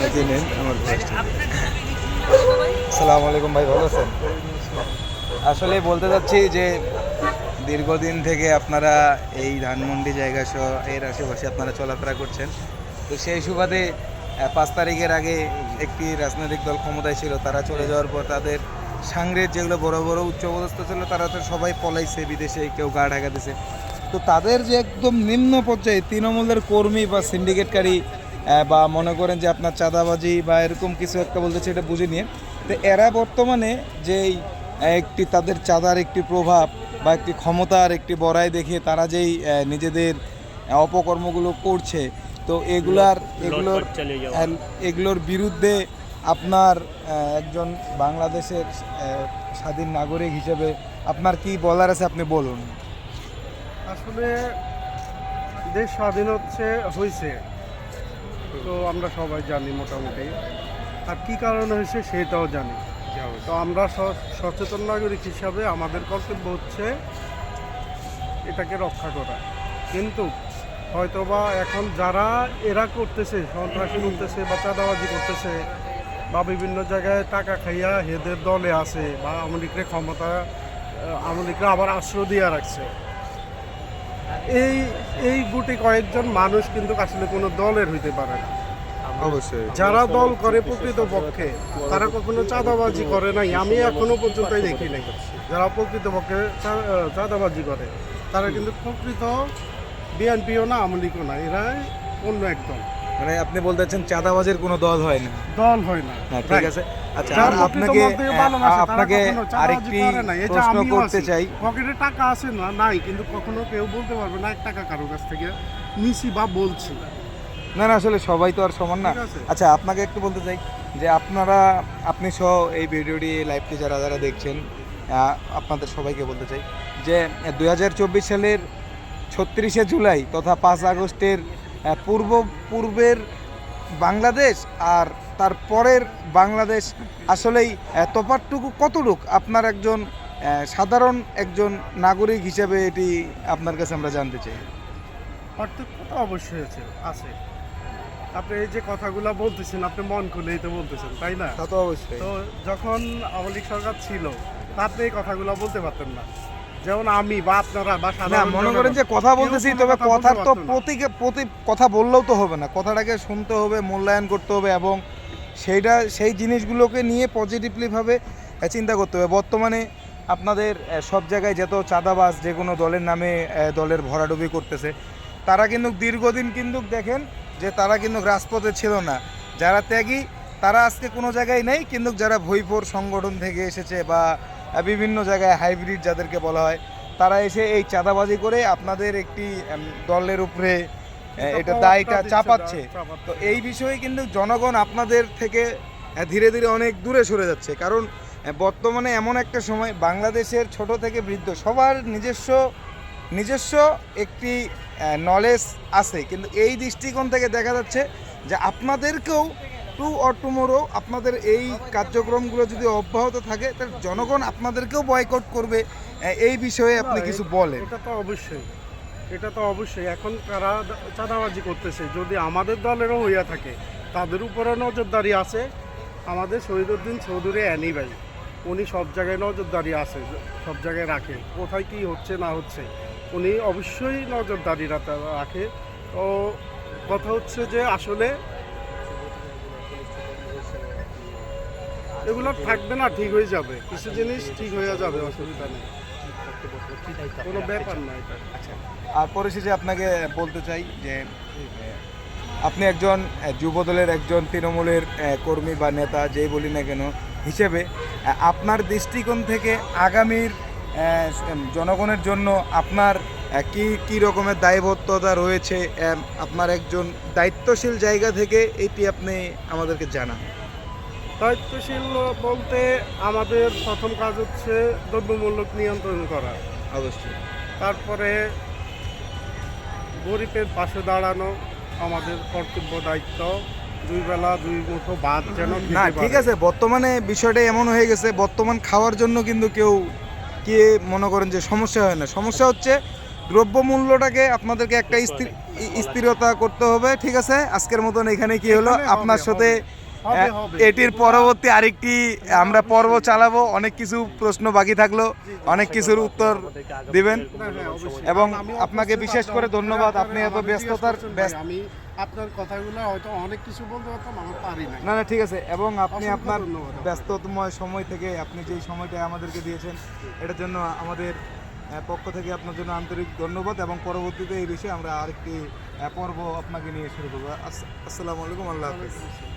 নাকি নেন আমার আসসালামু আলাইকুম ভাই, ভালো আছেন? আসলে বলতে চাচ্ছি যে দীর্ঘদিন থেকে আপনারা এই ধানমন্ডি জায়গা সহ এর আশেপাশে আপনারা চলাফেরা করছেন। তো সেই সুবাদে পাঁচ তারিখের আগে একটি রাজনৈতিক দল ক্ষমতায় ছিল, তারা চলে যাওয়ার পর তাদের সাংরের যেগুলো বড় বড় উচ্চপদস্থ ছিল, তারা তো সবাই পলাইছে, বিদেশে কেউ গা ঢাকা দিছে। তো তাদের যে একদম নিম্ন পর্যায়ে তৃণমূলের কর্মী বা সিন্ডিকেটকারী বা মনে করেন যে আপনার চাঁদাবাজি বা এরকম কিছু একটা বলতেছে এটা বুঝে নিয়ে। তো এরা বর্তমানে যেই একটি তাদের চাঁদার একটি প্রভাব বা একটি ক্ষমতার একটি বড়াই দেখিয়ে তারা যেই নিজেদের অপকর্মগুলো করছে তো এগুলার এগুলোর এগুলোর বিরুদ্ধে আপনার একজন বাংলাদেশের স্বাধীন নাগরিক হিসেবে আপনার কি বলার আছে আপনি বলুন। আসলে দেশ স্বাধীন হচ্ছে হয়েছে তো আমরা সবাই জানি মোটামুটি। আর কি কারণে হয়েছে সেটাও জানি। তো আমরা সচেতন নাগরিক হিসাবে আমাদের কর্তব্য হচ্ছে এটাকে রক্ষা করা। কিন্তু হয়তোবা এখন যারা এরা করতেছে সন্ত্রাসী করতেছে বা চাঁদাবাজি করতেছে বা বিভিন্ন জায়গায় টাকা খাইয়া হেদের দলে আছে বা আওয়ামী লীগের ক্ষমতা আওয়ামী লীগরা আবার আশ্রয় দিয়ে রাখছে এই এই গুটি কয়েকজন মানুষ কিন্তু আসলে কোনো দলের হইতে পারে না। অবশ্যই। যারা দল করে প্রকৃত পক্ষে তারা কখনো চাঁদাবাজি করে নাই। আমি এখনও পর্যন্ত দেখি নাই। যারা প্রকৃত পক্ষে চাঁদাবাজি করে তারা কিন্তু প্রকৃত বিএনপিও না আওয়ামী লীগও না। এরাই অন্য একদম মানে আপনি বলতে চাচ্ছেন চাঁদাবাজের কোনো দল হয় না? দল হয় না। হ্যাঁ ঠিক আছে। আচ্ছা আপনাকে আপনাকে আরেকটি প্রশ্ন করতে চাই। পকেটে টাকা আছে না নাই কিন্তু কখনো কেউ বলতে পারবে না এক টাকা কারও কাছ থেকে নিছি বা বলছি। না না আসলে সবাই তো আর সমান না। আচ্ছা আপনাকে একটু বলতে চাই যে আপনারা আপনি সহ এই ভিডিওটি লাইভটি যারা যারা দেখছেন আপনাদের সবাইকে বলতে চাই যে দুই হাজার চব্বিশ সালের ছত্রিশে জুলাই তথা পাঁচ আগস্টের পূর্ব পূর্বের বাংলাদেশ আর তার পরের বাংলাদেশ আসলেই আহ, তফাৎটুকু কতটুক? আপনার একজন সাধারণ একজন নাগরিক হিসেবে এটি আপনার কাছে আমরা জানতে চাই। পার্থক্য তো অবশ্যই আছে আছে। আপনি এই যে কথাগুলো বলতেছেন আপনি মন খুলেই তো বলতেছেন তাই না? তা তো অবশ্যই। তো যখন আওয়ামী লীগ সরকার ছিল তাতে এই কথাগুলো বলতে পারতেন না। যেমন আমি বা আপনারা বা সাধারণ মনে করেন যে কথা বলতেছি তবে কথার তো পারতো না। প্রতি কথা বললেও তো হবে না। কথাটাকে শুনতে হবে মূল্যায়ন করতে হবে এবং সেইটা সেই জিনিসগুলোকে নিয়ে পজিটিভলিভাবে চিন্তা করতে হবে। বর্তমানে আপনাদের সব জায়গায় যত চাঁদাবাজ যে কোনো দলের নামে দলের ভরাডুবি করতেছে তারা কিন্তু দীর্ঘদিন কিন্তু দেখেন যে তারা কিন্তু রাজপথে ছিল না। যারা ত্যাগী তারা আজকে কোনো জায়গায় নেই কিন্তু যারা ভৈফোর সংগঠন থেকে এসেছে বা বিভিন্ন জায়গায় হাইব্রিড যাদেরকে বলা হয় তারা এসে এই চাঁদাবাজি করে আপনাদের একটি দলের উপরে এটা দায়টা চাপাচ্ছে। তো এই বিষয়ে কিন্তু জনগণ আপনাদের থেকে ধীরে ধীরে অনেক দূরে সরে যাচ্ছে। কারণ বর্তমানে এমন একটা সময় বাংলাদেশের ছোট থেকে বৃদ্ধ সবার নিজস্ব নিজস্ব একটি নলেজ আছে। কিন্তু এই দৃষ্টিকোণ থেকে দেখা যাচ্ছে যে আপনাদেরকেও টু অর টুমোরো আপনাদের এই কার্যক্রমগুলো যদি অব্যাহত থাকে তাহলে জনগণ আপনাদেরকেও বয়কট করবে। এই বিষয়ে আপনি কিছু বলেন। এটা তো অবশ্যই। এটা তো অবশ্যই। এখন তারা চাঁদাবাজি করতেছে। যদি আমাদের দলেরও হইয়া থাকে তাদের উপরে নজরদারি আছে। আমাদের শহীদুদ্দিন চৌধুরী অ্যানি ভাই উনি সব জায়গায় নজরদারি আছে সব জায়গায় রাখে। কোথায় কি হচ্ছে না হচ্ছে উনি অবশ্যই নজরদারি রাখা- রাখে তো কথা হচ্ছে যে আসলে এগুলো থাকবে না, ঠিক হয়ে যাবে। কিছু জিনিস ঠিক হয়ে যাবে, অসুবিধা নেই। কোনো ব্যাপার না এটা। আর পরিশেষে আপনাকে বলতে চাই যে, আপনি একজন যুবদলের একজন তৃণমূলের কর্মী বা নেতা, যেই বলি না কেন, হিসেবে আপনার দৃষ্টিকোণ থেকে আগামীর জনগণের জন্য আপনার কি কি রকমের দায়বদ্ধতা রয়েছে আপনার একজন দায়িত্বশীল জায়গা থেকে এটি আপনি আমাদেরকে জানান। দায়িত্বশীল বলতে আমাদের প্রথম কাজ হচ্ছে দ্রব্যমূল্য নিয়ন্ত্রণ করা। অবশ্যই। তারপরে গরিবের পাশে দাঁড়ানো আমাদের কর্তব্য দায়িত্ব। দুই বেলা দুই মুঠো ভাত যেন না ঠিক আছে বর্তমানে বিষয়টা এমন হয়ে গেছে বর্তমান খাওয়ার জন্য কিন্তু কেউ কে মনে করেন যে সমস্যা হয় না। সমস্যা হচ্ছে দ্রব্যমূল্যটাকে আপনাদেরকে একটা স্থির- স্থিরতা করতে হবে ঠিক আছে? আজকের মতন এখানে কি হলো? আপনার সাথে। এটির পরবর্তী আরেকটি আমরা পর্ব চালাবো। অনেক কিছু প্রশ্ন বাকি থাকল। অনেক কিছুর উত্তর দিবেন। হ্যাঁ, হ্যাঁ। এবং আপনাকে বিশেষ করে ধন্যবাদ। আপনি এত ব্যস্ততার আমি আপনার কথাগুলো হয়তো অনেক কিছু বলতে পারতাম আমার পারি নাই। না না ঠিক আছে। এবং আপনি আপনার ব্যস্ততময় সময় থেকে আপনি যেই সময়টা আমাদেরকে দিয়েছেন এটার জন্য আমাদের পক্ষ থেকে আপনার জন্য আন্তরিক ধন্যবাদ। এবং পরবর্তীতে এই বিষয়ে আমরা আরেকটি পর্ব আপনাকে নিয়ে শুরু করব। আস- আসসালামু আলাইকুম আল্লাহ হাফিজ।